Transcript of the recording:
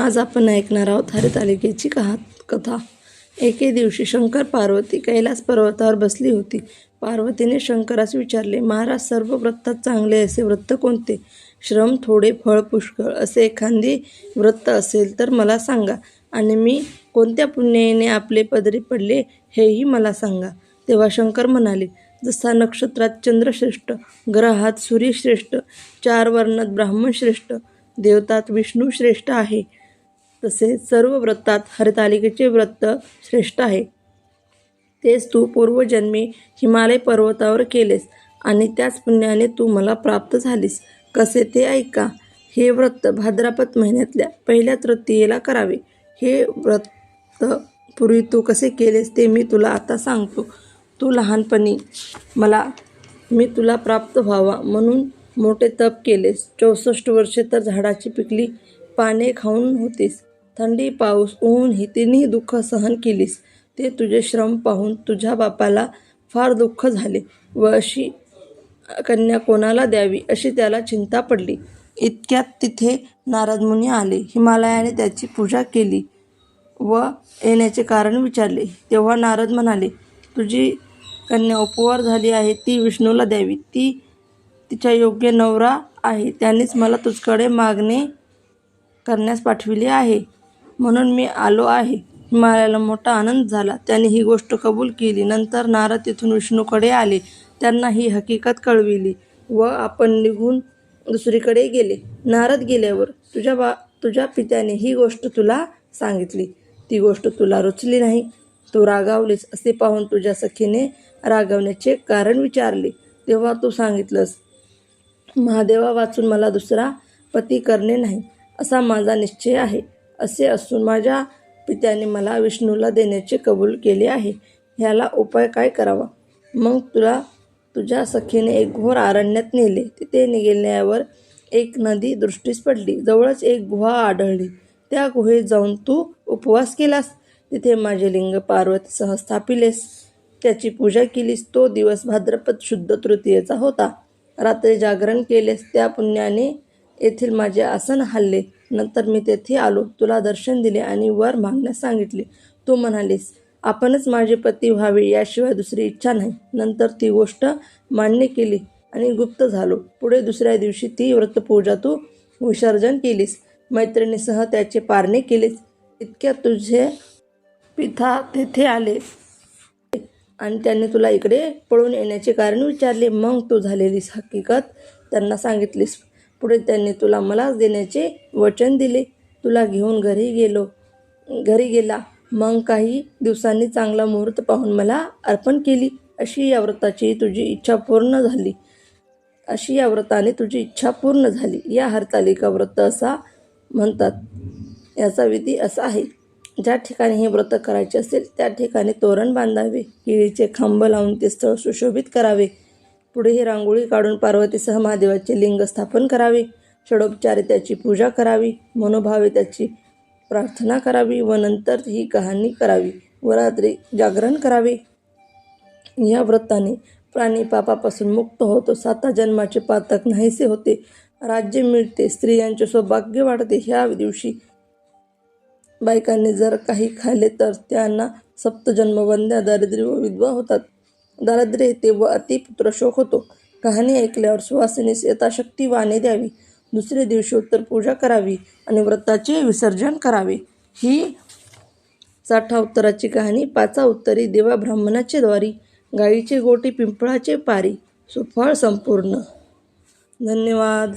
आज आपण ऐकणार आहोत हरितालिकेची कहा कथा. एके दिवशी शंकर पार्वती कैलास पर्वतावर बसली होती. पार्वतीने शंकरास विचारले महाराज सर्व व्रतात चांगले असे व्रत कोणते? श्रम थोडे फळ पुष्कळ असे एखादे व्रत असेल तर मला सांगा. आणि मी कोणत्या पुण्याने आपले पदरी पडले हेही मला सांगा. तेव्हा शंकर म्हणाले जसा नक्षत्रात चंद्रश्रेष्ठ ग्रहात सूर्यश्रेष्ठ चार वर्णात ब्राह्मण श्रेष्ठ देवतात विष्णू श्रेष्ठ आहे. तसेच सर्व व्रतात हरितालिकेचे व्रत श्रेष्ठ आहे. तेच तू पूर्वजन्मी हिमालय पर्वतावर केलेस आणि त्याच पुण्याने तू मला प्राप्त झालीस. कसे ते ऐका. हे व्रत भाद्रपद महिन्यातल्या पहिल्या तृतीयेला करावे. हे व्रत पूर्वी तू कसे केलेस ते मी तुला आता सांगतो. तू लहानपणी मला मी तुला प्राप्त व्हावा म्हणून मोठे तप केलेस. चौसष्ट वर्षे तर झाडाची पिकली पाने खाऊन होतीस. थंडी पाऊस ऊन ही तिन्ही दुःख सहन केलीस. ते तुझे श्रम पाहून तुझ्या बापाला फार दुःख झाले व अशी कन्या कोणाला द्यावी अशी त्याला चिंता पडली. इतक्यात तिथे नारद मुनी आले. हिमालयाने त्याची पूजा केली व येण्याचे कारण विचारले. तेव्हा नारद म्हणाले तुझी कन्या उपवार झाली आहे ती विष्णूला द्यावी. ती तिच्या योग्य नवरा आहे. त्यानेच मला तुझकडे मागणे करण्यास पाठविले आहे. म्हणून मी आलो आहे. हिमालयाला मोठा आनंद झाला. त्याने ही गोष्ट कबूल केली. नंतर नारद तिथून विष्णूकडे आले. त्यांना ही हकीकत कळविली व आपण निघून दुसरीकडे गेले. नारद गेल्यावर तुझ्या बा तुझ्या पित्याने ही गोष्ट तुला सांगितली. ती गोष्ट तुला रुचली नाही. तू रागावलीस असे पाहून तुझ्या सखीने रागावण्याचे कारण विचारले. तेव्हा तू सांगितलंस महादेवा वाचून मला दुसरा पती करणे नाही. असा माझा निश्चय आहे. असे असून माझ्या पित्याने मला विष्णूला देण्याचे कबूल केले आहे. ह्याला उपाय काय करावा? मग तुला तुझ्या सखीने एक घोर अरण्यात नेले. तिथे गेल्यावर एक नदी दृष्टीस पडली. जवळच एक गुहा आढळली. त्या गुहेत जाऊन तू उपवास केलास? तिथे माझे लिंग पार्वतीसह स्थापिलेस. त्याची पूजा केलीस. तो दिवस भाद्रपद शुद्ध तृतीयेचा होता. रात्री जागरण केलेस. त्या पुण्याने येथील माझे आसन हल्ले. नंतर मी तेथे आलो. तुला दर्शन दिले आणि वर मागण्यास सांगितले. तू म्हणालीस आपणच माझे पती व्हावे याशिवाय दुसरी इच्छा नाही. नंतर ती गोष्ट मान्य केली आणि गुप्त झालो. पुढे दुसऱ्या दिवशी ती व्रतपूजा तू विसर्जन केलीस. मैत्रिणीसह त्याचे पारणे केलेस. इतक्या तुझे पिता तेथे आले. आणि त्यांनी तुला इकडे पळून येण्याचे कारण विचारले. मग तू झालेलीस हकीकत त्यांना सांगितलीस. पुढे त्यांनी तुला मलाच देण्याचे वचन दिले. तुला घेऊन घरी गेलो. घरी गेला. मग काही दिवसांनी चांगला मुहूर्त पाहून मला अर्पण केली. अशी या व्रताची तुझी इच्छा पूर्ण झाली. अशी या व्रताने तुझी इच्छा पूर्ण झाली. या हरतालिका व्रत असा म्हणतात. याचा विधी असा आहे. ज्या ठिकाणी हे व्रत करायचे असेल त्या ठिकाणी तोरण बांधावे केळीचे खांब लावून ते स्थळ सुशोभित करावे. पुढे ही रांगोळी काढून पार्वतीसह महादेवाचे लिंग स्थापन करावे. षडोपचारे त्याची पूजा करावी. मनोभावे त्याची प्रार्थना करावी व नंतर ही कहाणी करावी. व रात्री जागरण करावे. या व्रताने प्राणी पापापासून मुक्त होतो. साता जन्माचे पातक नाहीसे होते. राज्य मिळते. स्त्रियांचे सौभाग्य वाढते. ह्या दिवशी बायकांनी जर काही खाल्ले तर त्यांना सप्तजन्मवंद्या दारिद्र्य व विधवा होतात. दारिद्र्य येते व अतिपुत्रशोक होतो. कहाणी ऐकल्यावर सुवासिनीस यथाशक्ती वाणे द्यावी. दुसरे दिवशी उत्तर पूजा करावी आणि व्रताचे विसर्जन करावे. ही साठा उत्तराची कहाणी पाचा उत्तरी देवा ब्राह्मणाचे द्वारी गाईचे गोटी पिंपळाचे पारी. सुफळ संपूर्ण. धन्यवाद.